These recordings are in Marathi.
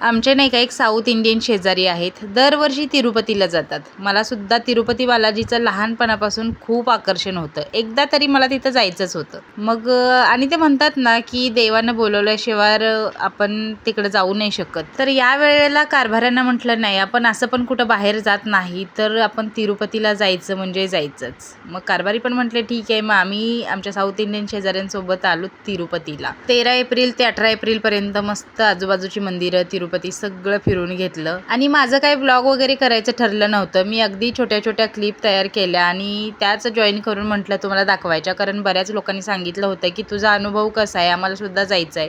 आमचे नाही का एक साऊथ इंडियन शेजारी आहेत. दरवर्षी तिरुपतीला जातात. मला सुद्धा तिरुपती बालाजीचं लहानपणापासून खूप आकर्षण होतं. एकदा तरी मला तिथं जायचंच होतं. मग आणि ते म्हणतात ना की देवानं बोलवल्याशिवाय आपण तिकडे जाऊ नाही शकत. तर या वेळेला कारभाऱ्यांना म्हटलं नाही आपण असं पण कुठं बाहेर जात नाही तर आपण तिरुपतीला जायचं म्हणजे जायचंच. मग कारभारी पण म्हटले ठीक आहे मग आम्ही आमच्या साऊथ इंडियन शेजाऱ्यांसोबत आलो तिरुपतीला. तेरा एप्रिल ते अठरा एप्रिलपर्यंत मस्त आजूबाजूची मंदिरं तिरुपती सगळं फिरून घेतलं. आणि माझं काही ब्लॉग वगैरे करायचं ठरलं नव्हतं. मी अगदी छोट्या छोट्या क्लिप तयार केल्या आणि त्याच जॉईन करून म्हटलं तुम्हाला दाखवायच्या. कारण बऱ्याच लोकांनी सांगितलं होतं की तुझा अनुभव कसा आहे? आम्हाला सुद्धा जायचं आहे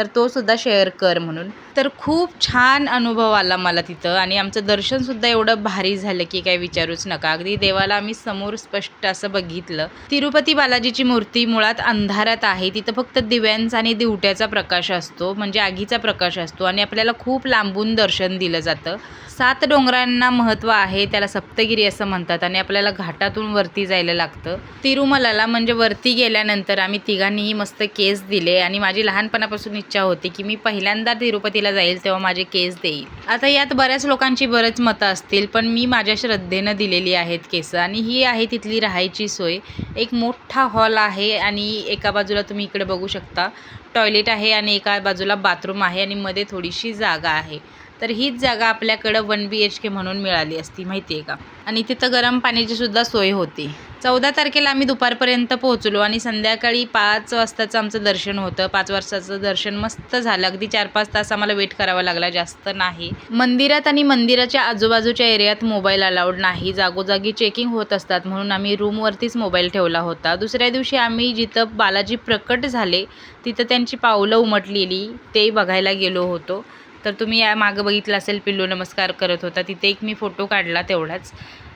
तर तो सुद्धा शेअर कर म्हणून. तर खूप छान अनुभव आला मला तिथं आणि आमचं दर्शनसुद्धा एवढं भारी झालं की काय विचारूच नका. अगदी देवाला आम्ही समोर स्पष्ट असं बघितलं. तिरुपती बालाजीची मूर्ती मुळात अंधारात आहे. तिथं फक्त दिव्यांचा आणि दिवट्याचा प्रकाश असतो म्हणजे आगीचा प्रकाश असतो आणि आपल्याला खूप लांबून दर्शन दिलं जातं. सात डोंगरांना महत्त्व आहे त्याला सप्तगिरी असं म्हणतात आणि आपल्याला घाटातून वरती जायला लागतं. तिरुमलाला म्हणजे वरती गेल्यानंतर आम्ही तिघांनीही मस्त केस दिले आणि माझी लहानपणापासून इच्छा होती की मी पहिल्यांदा तिरुपतीला जाईल तेव्हा माझे केस देईल. आता यात बऱ्याच लोकांची बरेच मतं असतील पण मी माझ्या श्रद्धेनं दिलेली आहेत केस. आणि ही आहे तिथली राहायची सोय. एक मोठा हॉल आहे आणि एका बाजूला तुम्ही इकडे बघू शकता. टॉयलेट आहे आणि एका बाजूला बाथरूम आहे आणि मध्ये थोडीशी जागा आहे. तर हीच जागा आपल्याकडं वन बी एच के म्हणून मिळाली असती माहिती आहे का? आणि तिथं गरम पाण्याची सुद्धा सोय होती. चौदा तारखेला आम्ही दुपारपर्यंत पोहोचलो आणि संध्याकाळी पाच वाजताचं आमचं दर्शन होतं. पाच वाजताचं दर्शन मस्त झालं. अगदी चार पाच तास आम्हाला वेट करावा लागला. जास्त नाही. मंदिरात आणि मंदिराच्या आजूबाजूच्या एरियात मोबाईल अलाउड नाही. जागोजागी चेकिंग होत असतात. म्हणून आम्ही रूमवरतीच मोबाईल ठेवला होता. दुसऱ्या दिवशी आम्ही जिथं बालाजी प्रकट झाले तिथं त्यांची पावलं उमटलेली. ते बघायला गेलो होतो. तर तुम्ही या मागं बघितलं असेल पिल्लू नमस्कार करत होता. तिथे एक मी फोटो काढला तेवढाच.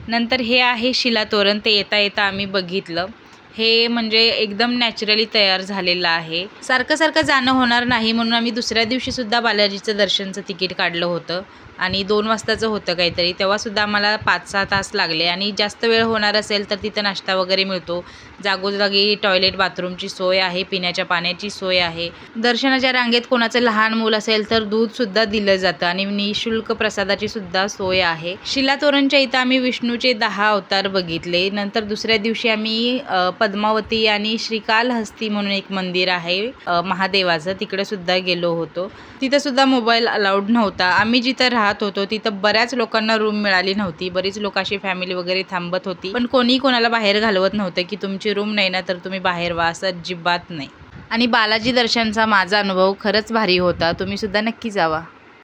नंतर हे आहे शिलातोरण ते येता येता आम्ही बघितलं. हे म्हणजे एकदम नॅचरली तयार झालेलं आहे. सारखं सारखं जाणं होणार नाही म्हणून आम्ही दुसऱ्या दिवशीसुद्धा बालाजीचं दर्शनचं तिकीट काढलं होतं. आणि दोन वाजताचं होतं काहीतरी. तेव्हासुद्धा आम्हाला पाच सहा तास लागले. आणि जास्त वेळ होणार असेल तर तिथं नाश्ता वगैरे मिळतो. जागोजागी टॉयलेट बाथरूमची सोय आहे पिण्याच्या पाण्याची सोय आहे. दर्शनाच्या रांगेत कोणाचं लहान मूल असेल तर दूधसुद्धा दिलं जातं. आणि निशुल्क प्रसादाची सुद्धा सोय आहे. शिलातोरणच्या इथं आम्ही विष्णूचे दहा अवतार बघितले. नंतर दुसऱ्या दिवशी आम्ही पद्मावती आणि श्रीकालहस्ती म्हणून एक मंदिर आहे महादेवाचं. तिकडे सुद्धा गेलो होतो. तिथं सुद्धा मोबाईल अलाउड नव्हता. आम्ही जिथं राहत होतो तिथं बऱ्याच लोकांना रूम मिळाली नव्हती. बरीच लोक अशी फॅमिली वगैरे थांबत होती. पण कोणी कोणाला बाहेर घालवत नव्हतं की तुमची रूम नाही ना तर तुम्ही बाहेर व्हा असं अजिबात नाही. आणि बालाजी दर्शनचा माझा अनुभव खरंच भारी होता. तुम्ही सुद्धा नक्की जावा.